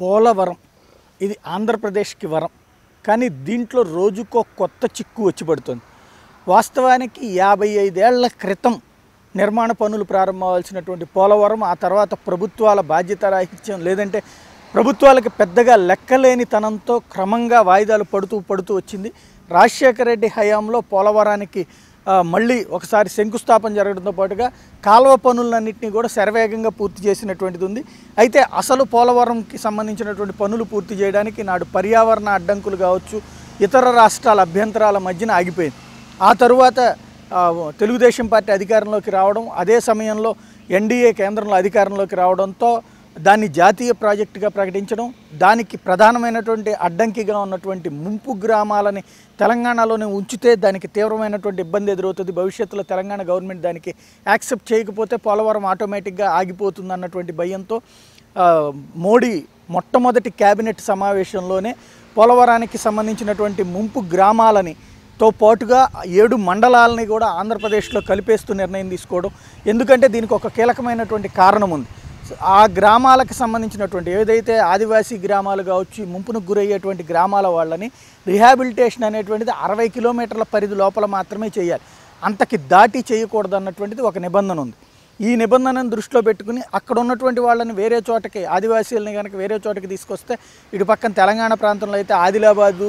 పోలవరం. ఇది ఆంధ్రప్రదేశ్కి వరం. కానీ దీంట్లో రోజుకో కొత్త చిక్కు వచ్చి పడుతుంది. వాస్తవానికి యాభై ఐదేళ్ళ క్రితం నిర్మాణ పనులు ప్రారంభమవలసినటువంటి పోలవరం ఆ తర్వాత ప్రభుత్వాల బాధ్యత రాహిత్యం లేదంటే ప్రభుత్వాలకు పెద్దగా లెక్కలేనితనంతో క్రమంగా వాయిదాలు పడుతూ పడుతూ వచ్చింది. రాజశేఖర రెడ్డి హయాంలో పోలవరానికి మళ్ళీ ఒకసారి శంకుస్థాపన జరగడంతో పాటుగా కాలువ పనులన్నింటినీ కూడా శరవేగంగా పూర్తి చేసినటువంటిది ఉంది. అయితే అసలు పోలవరంకి సంబంధించినటువంటి పనులు పూర్తి చేయడానికి నాడు పర్యావరణ అడ్డంకులు కావచ్చు ఇతర రాష్ట్రాల అభ్యంతరాల మధ్యన ఆగిపోయింది. ఆ తరువాత తెలుగుదేశం పార్టీ అధికారంలోకి రావడం అదే సమయంలో ఎన్డీఏ కేంద్రంలో అధికారంలోకి రావడంతో దాన్ని జాతీయ ప్రాజెక్టుగా ప్రకటించడం దానికి ప్రధానమైనటువంటి అడ్డంకిగా ఉన్నటువంటి ముంపు గ్రామాలని తెలంగాణలోనే ఉంచితే దానికి తీవ్రమైనటువంటి ఇబ్బంది ఎదురవుతుంది. భవిష్యత్తులో తెలంగాణ గవర్నమెంట్ దానికి యాక్సెప్ట్ చేయకపోతే పోలవరం ఆటోమేటిక్గా ఆగిపోతుంది అన్నటువంటి భయంతో మోడీ మొట్టమొదటి కేబినెట్ సమావేశంలోనే పోలవరానికి సంబంధించినటువంటి ముంపు గ్రామాలని తో పాటుగా ఏడు మండలాలని కూడా ఆంధ్రప్రదేశ్లో కలిపేస్తూ నిర్ణయం తీసుకోవడం. ఎందుకంటే దీనికి ఒక కీలకమైనటువంటి కారణం ఉంది. ఆ గ్రామాలకు సంబంధించినటువంటి ఏదైతే ఆదివాసీ గ్రామాలు కావచ్చు ముంపునకు గురయ్యేటువంటి గ్రామాల వాళ్ళని రిహాబిలిటేషన్ అనేటువంటిది అరవై కిలోమీటర్ల పరిధి లోపల మాత్రమే చేయాలి. అంతకి దాటి చేయకూడదు అన్నటువంటిది ఒక నిబంధన ఉంది. ఈ నిబంధనను దృష్టిలో పెట్టుకుని అక్కడ ఉన్నటువంటి వాళ్ళని వేరే చోటకి ఆదివాసీలని కనుక వేరే చోటకి తీసుకొస్తే ఇటు పక్కన తెలంగాణ ప్రాంతంలో అయితే ఆదిలాబాదు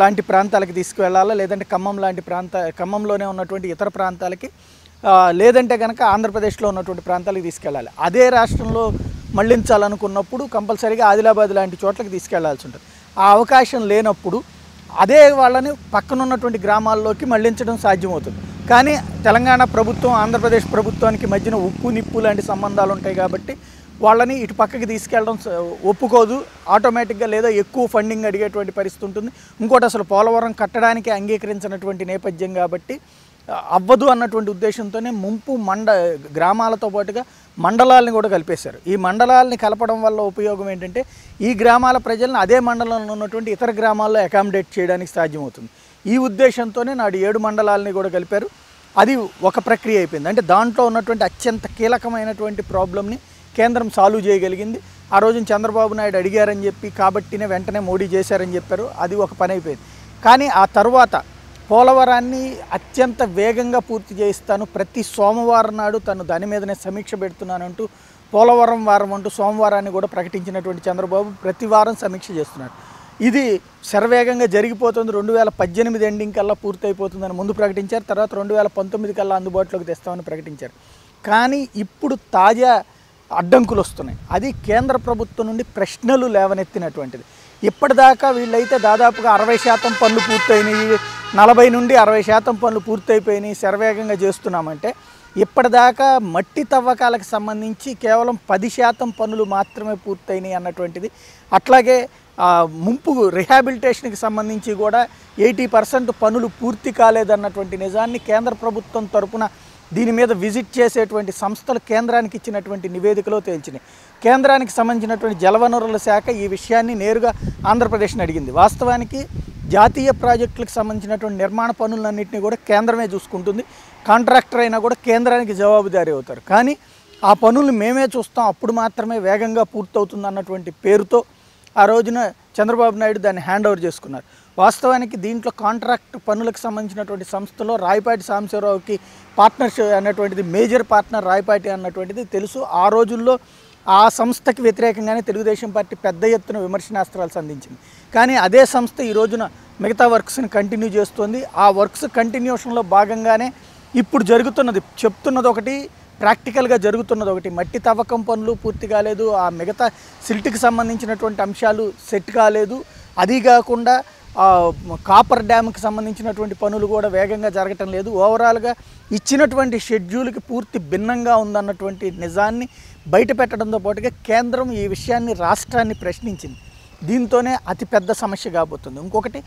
లాంటి ప్రాంతాలకి తీసుకువెళ్ళాలా? లేదంటే ఖమ్మం లాంటి ప్రాంత ఖమ్మంలోనే ఉన్నటువంటి ఇతర ప్రాంతాలకి లేదంటే కనుక ఆంధ్రప్రదేశ్లో ఉన్నటువంటి ప్రాంతాలకు తీసుకెళ్ళాలి. అదే రాష్ట్రంలో మళ్ళించాలనుకున్నప్పుడు కంపల్సరీగా ఆదిలాబాద్ లాంటి చోట్లకి తీసుకెళ్ళాల్సి ఉంటుంది. ఆ అవకాశం లేనప్పుడు అదే వాళ్ళని పక్కనున్నటువంటి గ్రామాల్లోకి మళ్ళించడం సాధ్యమవుతుంది. కానీ తెలంగాణ ప్రభుత్వం ఆంధ్రప్రదేశ్ ప్రభుత్వానికి మధ్యన ఉప్పు నిప్పు లాంటి సంబంధాలు ఉంటాయి కాబట్టి వాళ్ళని ఇటు పక్కకి తీసుకెళ్ళడం ఒప్పుకోదు. ఆటోమేటిక్గా లేదా ఎక్కువ ఫండింగ్ అడిగేటువంటి పరిస్థితి ఉంటుంది. ఇంకోటి అసలు పోలవరం కట్టడానికి అంగీకరించినటువంటి నేపథ్యం కాబట్టి అవ్వదు అన్నటువంటి ఉద్దేశంతోనే ముంపు మండ గ్రామాలతో పాటుగా మండలాలని కూడా కలిపేశారు. ఈ మండలాలని కలపడం వల్ల ఉపయోగం ఏంటంటే ఈ గ్రామాల ప్రజలను అదే మండలంలో ఉన్నటువంటి ఇతర గ్రామాల్లో అకామిడేట్ చేయడానికి సాధ్యమవుతుంది. ఈ ఉద్దేశంతోనే నాడు ఏడు మండలాలని కూడా కలిపారు. అది ఒక ప్రక్రియ అయిపోయింది. అంటే దాంట్లో ఉన్నటువంటి అత్యంత కీలకమైనటువంటి ప్రాబ్లమ్ని కేంద్రం సాల్వ్ చేయగలిగింది. ఆ రోజున చంద్రబాబు నాయుడు అడిగారని చెప్పి కాబట్టినే వెంటనే మోడీ చేశారని చెప్పారు. అది ఒక పని అయిపోయింది. కానీ ఆ తర్వాత పోలవరాన్ని అత్యంత వేగంగా పూర్తి చేయిస్తాను. ప్రతి సోమవారం నాడు తను దాని మీదనే సమీక్ష పెడుతున్నానంటూ పోలవరం వారం అంటూ సోమవారాన్ని కూడా ప్రకటించినటువంటి చంద్రబాబు ప్రతి వారం సమీక్ష చేస్తున్నాడు. ఇది శరవేగంగా జరిగిపోతుంది. రెండు వేల పద్దెనిమిది ఎండింగ్ కల్లా పూర్తయిపోతుందని ముందు ప్రకటించారు. తర్వాత రెండు వేల పంతొమ్మిది కల్లా అందుబాటులోకి తెస్తామని ప్రకటించారు. కానీ ఇప్పుడు తాజా అడ్డంకులు వస్తున్నాయి. అది కేంద్ర ప్రభుత్వం నుండి ప్రశ్నలు లేవనెత్తినటువంటిది. ఇప్పటిదాకా వీళ్ళైతే దాదాపుగా అరవై శాతం పనులు పూర్తయినాయి. నలభై నుండి అరవై శాతం పనులు పూర్తయిపోయినాయి. శరవేగంగా చేస్తున్నామంటే ఇప్పటిదాకా మట్టి తవ్వకాలకు సంబంధించి కేవలం పది శాతం పనులు మాత్రమే పూర్తయినాయి అన్నటువంటిది. అట్లాగే ముంపు రిహాబిలిటేషన్కి సంబంధించి కూడా ఎయిటీ పర్సెంట్ పనులు పూర్తి కాలేదన్నటువంటి నిజాన్ని కేంద్ర ప్రభుత్వం తరపున దీని మీద విజిట్ చేసేటువంటి సంస్థలు కేంద్రానికి ఇచ్చినటువంటి నివేదికలో తేల్చినాయి. కేంద్రానికి సంబంధించినటువంటి జలవనరుల శాఖ ఈ విషయాన్ని నేరుగా ఆంధ్రప్రదేశ్ని అడిగింది. వాస్తవానికి జాతీయ ప్రాజెక్టులకు సంబంధించినటువంటి నిర్మాణ పనులన్నింటినీ కూడా కేంద్రమే చూసుకుంటుంది. కాంట్రాక్టర్ అయినా కూడా కేంద్రానికి జవాబుదారీ అవుతారు. కానీ ఆ పనులు మేమే చూస్తాం. అప్పుడు మాత్రమే వేగంగా పూర్తవుతుంది అన్నటువంటి పేరుతో ఆ రోజున చంద్రబాబు నాయుడు దాన్ని హ్యాండ్ ఓవర్ చేసుకున్నారు. వాస్తవానికి దీంట్లో కాంట్రాక్ట్ పనులకు సంబంధించినటువంటి సంస్థలో రాయపాటి సాంబశివరావుకి పార్ట్నర్షిప్ అన్నటువంటిది మేజర్ పార్ట్నర్ రాయపాటి అన్నటువంటిది తెలుసు. ఆ రోజుల్లో ఆ సంస్థకి వ్యతిరేకంగానే తెలుగుదేశం పార్టీ పెద్ద ఎత్తున విమర్శనాస్త్రాలు సంధించింది. కానీ అదే సంస్థ ఈ రోజున మిగతా వర్క్స్ని కంటిన్యూ చేస్తోంది. ఆ వర్క్స్ కంటిన్యూషన్లో భాగంగానే ఇప్పుడు జరుగుతున్నది చెప్తున్నది ఒకటి ప్రాక్టికల్గా జరుగుతున్నది ఒకటి. మట్టి తవ్వకం పనులు పూర్తి కాలేదు. ఆ మిగతా సిల్ట్కి సంబంధించినటువంటి అంశాలు సెట్ కాలేదు. అది కాకుండా కాపర్ డ్యామ్కి సంబంధించినటువంటి పనులు కూడా వేగంగా జరగటం లేదు. ఓవరాల్గా ఇచ్చినటువంటి షెడ్యూల్కి పూర్తి భిన్నంగా ఉందన్నటువంటి నిజాన్ని బయట పెట్టడంతో పాటుగా కేంద్రం ఈ విషయాన్ని రాష్ట్రాన్ని ప్రశ్నించింది. దీంతోనే అతిపెద్ద సమస్య కాబోతుంది. ఇంకొకటి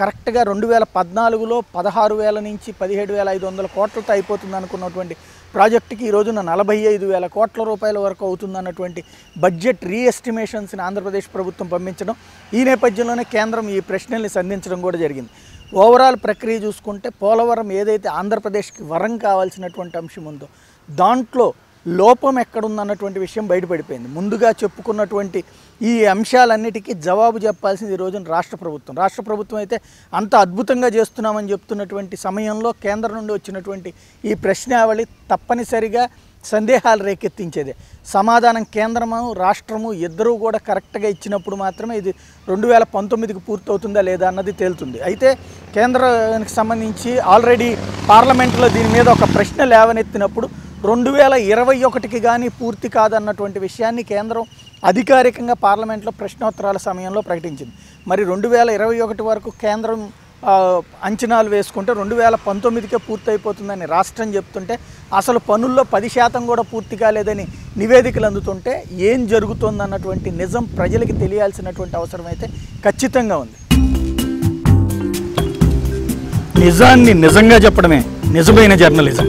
కరెక్ట్గా రెండు వేల పద్నాలుగులో పదహారు వేల నుంచి పదిహేడు వేల ఐదు వందల కోట్లతో అయిపోతుంది అనుకున్నటువంటి ప్రాజెక్టుకి ఈ రోజున నలభై ఐదు వేల కోట్ల రూపాయల వరకు అవుతుందన్నటువంటి బడ్జెట్ రీఎస్టిమేషన్స్ని ఆంధ్రప్రదేశ్ ప్రభుత్వం పంపించడం ఈ నేపథ్యంలోనే కేంద్రం ఈ ప్రశ్నల్ని సంధించడం కూడా జరిగింది. ఓవరాల్ ప్రక్రియ చూసుకుంటే పోలవరం ఏదైతే ఆంధ్రప్రదేశ్కి వరం కావాల్సినటువంటి అంశం ఉందో దాంట్లో లోపం ఎక్కడుందన్నటువంటి విషయం బయటపడిపోయింది. ముందుగా చెప్పుకున్నటువంటి ఈ అంశాలన్నిటికీ జవాబు చెప్పాల్సింది ఈ రోజున రాష్ట్ర ప్రభుత్వం. రాష్ట్ర ప్రభుత్వం అయితే అంత అద్భుతంగా చేస్తున్నామని చెప్తున్నటువంటి సమయంలో కేంద్రం నుండి వచ్చినటువంటి ఈ ప్రశ్నావళి తప్పనిసరిగా సందేహాలు రేకెత్తించేదే. సమాధానం కేంద్రము రాష్ట్రము ఇద్దరూ కూడా కరెక్ట్గా ఇచ్చినప్పుడు మాత్రమే ఇది రెండు వేల పంతొమ్మిదికి పూర్తవుతుందా లేదా అన్నది తేలుతుంది. అయితే కేంద్రానికి సంబంధించి ఆల్రెడీ పార్లమెంట్లో దీని మీద ఒక ప్రశ్న లేవనెత్తినప్పుడు రెండు వేల ఇరవై ఒకటికి కానీ పూర్తి కాదన్నటువంటి విషయాన్ని కేంద్రం అధికారికంగా పార్లమెంట్లో ప్రశ్నోత్తరాల సమయంలో ప్రకటించింది. మరి రెండు వేల ఇరవై ఒకటి వరకు కేంద్రం అంచనాలు వేసుకుంటే రెండు వేల పంతొమ్మిదికే పూర్తయిపోతుందని రాష్ట్రం చెప్తుంటే అసలు పనుల్లో పది శాతం కూడా పూర్తి కాలేదని నివేదికలు అందుతుంటే ఏం జరుగుతుందన్నటువంటి నిజం ప్రజలకి తెలియాల్సినటువంటి అవసరం అయితే ఖచ్చితంగా ఉంది. నిజాన్ని నిజంగా చెప్పడమే నిజమైన జర్నలిజం.